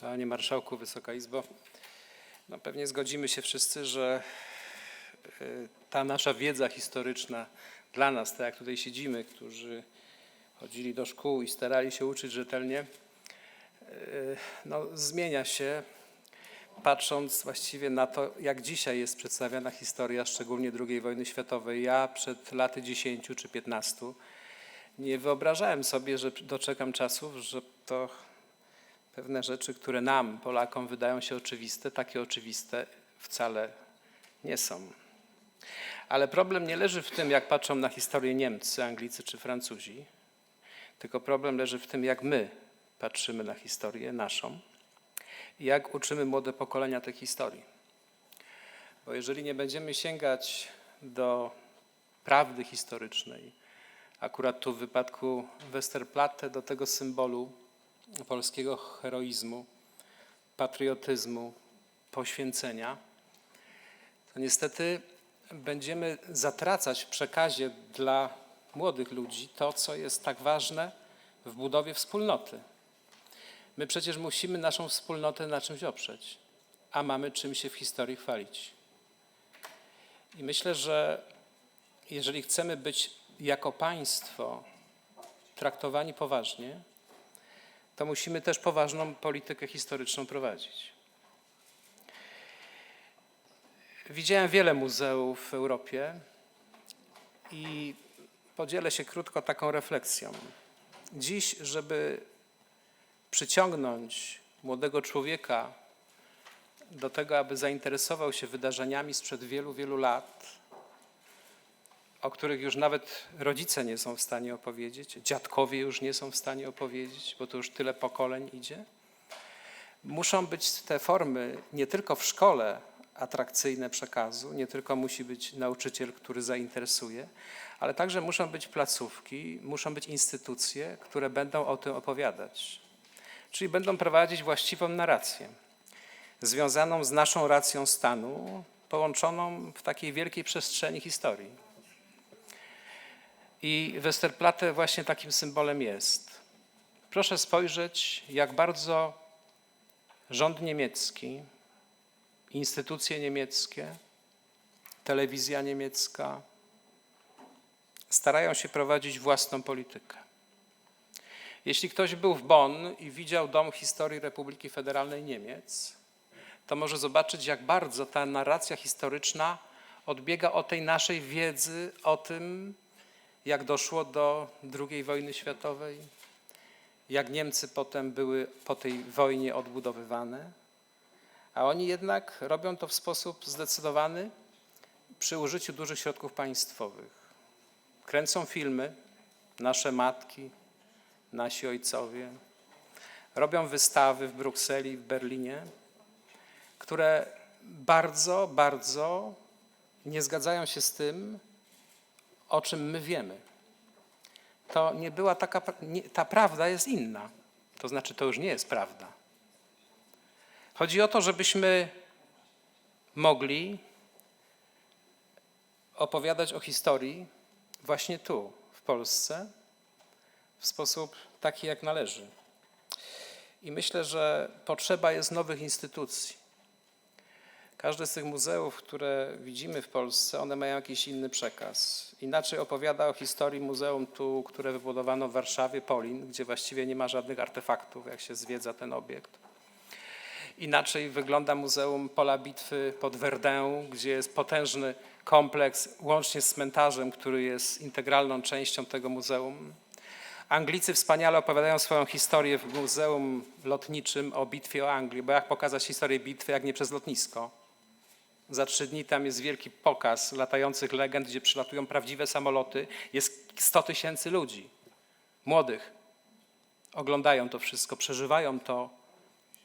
Panie Marszałku, Wysoka Izbo, no pewnie zgodzimy się wszyscy, że y, ta nasza wiedza historyczna dla nas, tak jak tutaj siedzimy, którzy chodzili do szkół i starali się uczyć rzetelnie, y, no, zmienia się, patrząc właściwie na to, jak dzisiaj jest przedstawiana historia, szczególnie II wojny światowej. Ja przed laty 10 czy 15 nie wyobrażałem sobie, że doczekam czasów, że to pewne rzeczy, które nam, Polakom, wydają się oczywiste, takie oczywiste wcale nie są. Ale problem nie leży w tym, jak patrzą na historię Niemcy, Anglicy czy Francuzi, tylko problem leży w tym, jak my patrzymy na historię naszą i jak uczymy młode pokolenia tej historii. Bo jeżeli nie będziemy sięgać do prawdy historycznej, akurat tu w wypadku Westerplatte do tego symbolu polskiego heroizmu, patriotyzmu, poświęcenia, to niestety będziemy zatracać w przekazie dla młodych ludzi to, co jest tak ważne w budowie wspólnoty. My przecież musimy naszą wspólnotę na czymś oprzeć, a mamy czym się w historii chwalić. I myślę, że jeżeli chcemy być jako państwo traktowani poważnie, to musimy też poważną politykę historyczną prowadzić. Widziałem wiele muzeów w Europie i podzielę się krótko taką refleksją. Dziś, żeby przyciągnąć młodego człowieka do tego, aby zainteresował się wydarzeniami sprzed wielu, wielu lat, o których już nawet rodzice nie są w stanie opowiedzieć, dziadkowie już nie są w stanie opowiedzieć, bo to już tyle pokoleń idzie. Muszą być te formy nie tylko w szkole atrakcyjne przekazu, nie tylko musi być nauczyciel, który zainteresuje, ale także muszą być placówki, muszą być instytucje, które będą o tym opowiadać. Czyli będą prowadzić właściwą narrację, związaną z naszą racją stanu, połączoną w takiej wielkiej przestrzeni historii. I Westerplatte właśnie takim symbolem jest. Proszę spojrzeć, jak bardzo rząd niemiecki, instytucje niemieckie, telewizja niemiecka starają się prowadzić własną politykę. Jeśli ktoś był w Bonn i widział Dom Historii Republiki Federalnej Niemiec, to może zobaczyć, jak bardzo ta narracja historyczna odbiega od tej naszej wiedzy o tym, jak doszło do II wojny światowej, jak Niemcy potem były po tej wojnie odbudowywane, a oni jednak robią to w sposób zdecydowany przy użyciu dużych środków państwowych. Kręcą filmy, nasze matki, nasi ojcowie, robią wystawy w Brukseli, w Berlinie, które bardzo, bardzo nie zgadzają się z tym, o czym my wiemy. To nie była taka, nie, ta prawda jest inna. To znaczy, to już nie jest prawda. Chodzi o to, żebyśmy mogli opowiadać o historii właśnie tu, w Polsce, w sposób taki, jak należy. I myślę, że potrzeba jest nowych instytucji. Każde z tych muzeów, które widzimy w Polsce, one mają jakiś inny przekaz. Inaczej opowiada o historii muzeum tu, które wybudowano w Warszawie, Polin, gdzie właściwie nie ma żadnych artefaktów, jak się zwiedza ten obiekt. Inaczej wygląda Muzeum Pola Bitwy pod Verdun, gdzie jest potężny kompleks, łącznie z cmentarzem, który jest integralną częścią tego muzeum. Anglicy wspaniale opowiadają swoją historię w Muzeum Lotniczym o bitwie o Anglię, bo jak pokazać historię bitwy, jak nie przez lotnisko? Za trzy dni tam jest wielki pokaz latających legend, gdzie przylatują prawdziwe samoloty. Jest 100 tysięcy ludzi, młodych. Oglądają to wszystko, przeżywają to.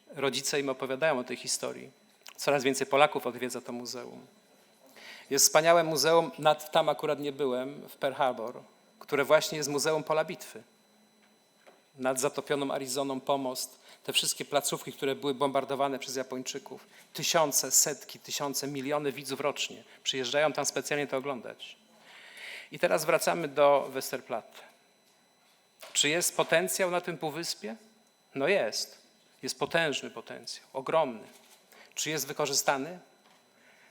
Rodzice im opowiadają o tej historii. Coraz więcej Polaków odwiedza to muzeum. Jest wspaniałe muzeum, nad, tam akurat nie byłem, w Pearl Harbor, które właśnie jest Muzeum Pola Bitwy. Nad zatopioną Arizoną pomost, te wszystkie placówki, które były bombardowane przez Japończyków. Tysiące, setki, tysiące, miliony widzów rocznie przyjeżdżają tam specjalnie to oglądać. I teraz wracamy do Westerplatte. Czy jest potencjał na tym półwyspie? No jest. jest potężny potencjał, ogromny. Czy jest wykorzystany?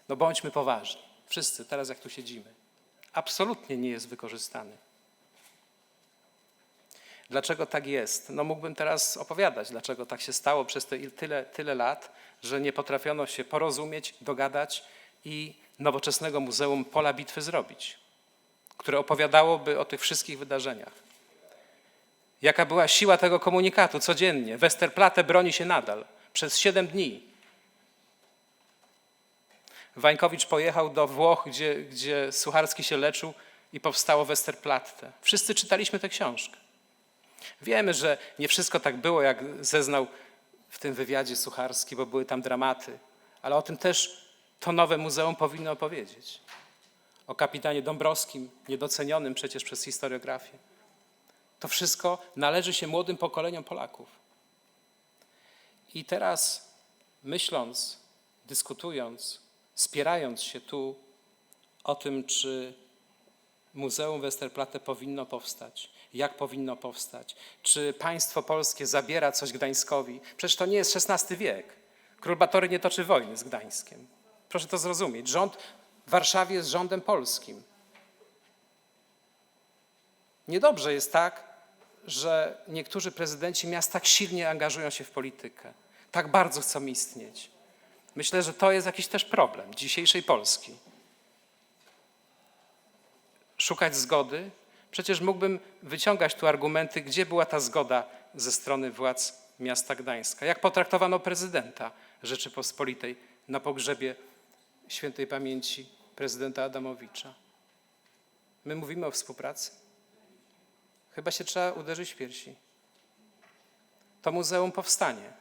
No bądźmy poważni. Wszyscy, teraz jak tu siedzimy. Absolutnie nie jest wykorzystany. Dlaczego tak jest? No mógłbym teraz opowiadać, dlaczego tak się stało przez te tyle, tyle lat, że nie potrafiono się porozumieć, dogadać i nowoczesnego Muzeum Pola Bitwy zrobić, które opowiadałoby o tych wszystkich wydarzeniach. Jaka była siła tego komunikatu codziennie? Westerplatte broni się nadal przez siedem dni. Wańkowicz pojechał do Włoch, gdzie, gdzie Sucharski się leczył i powstało Westerplatte. Wszyscy czytaliśmy tę książkę. Wiemy, że nie wszystko tak było, jak zeznał w tym wywiadzie Sucharski, bo były tam dramaty, ale o tym też to nowe muzeum powinno opowiedzieć. O kapitanie Dąbrowskim, niedocenionym przecież przez historiografię. To wszystko należy się młodym pokoleniom Polaków. I teraz, myśląc, dyskutując, spierając się tu o tym, czy Muzeum Westerplatte powinno powstać, jak powinno powstać, czy państwo polskie zabiera coś Gdańskowi. Przecież to nie jest XVI wiek. Król Batory nie toczy wojny z Gdańskiem. Proszę to zrozumieć. Rząd w Warszawie jest rządem polskim. Niedobrze jest tak, że niektórzy prezydenci miast tak silnie angażują się w politykę, tak bardzo chcą istnieć. Myślę, że to jest jakiś też problem dzisiejszej Polski. Szukać zgody. Przecież mógłbym wyciągać tu argumenty, gdzie była ta zgoda ze strony władz miasta Gdańska. Jak potraktowano prezydenta Rzeczypospolitej na pogrzebie świętej pamięci prezydenta Adamowicza. My mówimy o współpracy. Chyba się trzeba uderzyć w piersi. To muzeum powstanie.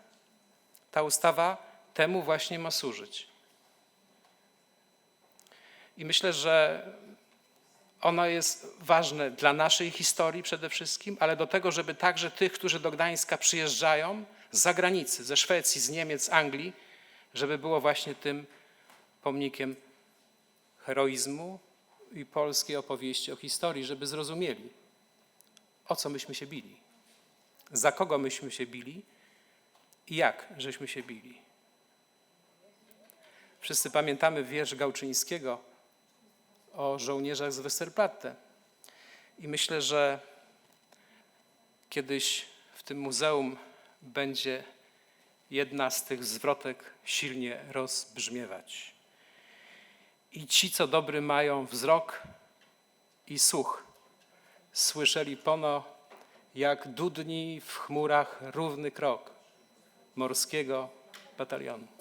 Ta ustawa temu właśnie ma służyć. I myślę, że ono jest ważne dla naszej historii przede wszystkim, ale do tego, żeby także tych, którzy do Gdańska przyjeżdżają z zagranicy, ze Szwecji, z Niemiec, Anglii, żeby było właśnie tym pomnikiem heroizmu i polskiej opowieści o historii, żeby zrozumieli, o co myśmy się bili, za kogo myśmy się bili i jak żeśmy się bili. Wszyscy pamiętamy wiersz Gałczyńskiego o żołnierzach z Westerplatte. I myślę, że kiedyś w tym muzeum będzie jedna z tych zwrotek silnie rozbrzmiewać. I ci, co dobry mają wzrok i słuch, słyszeli pono, jak dudni w chmurach równy krok morskiego batalionu.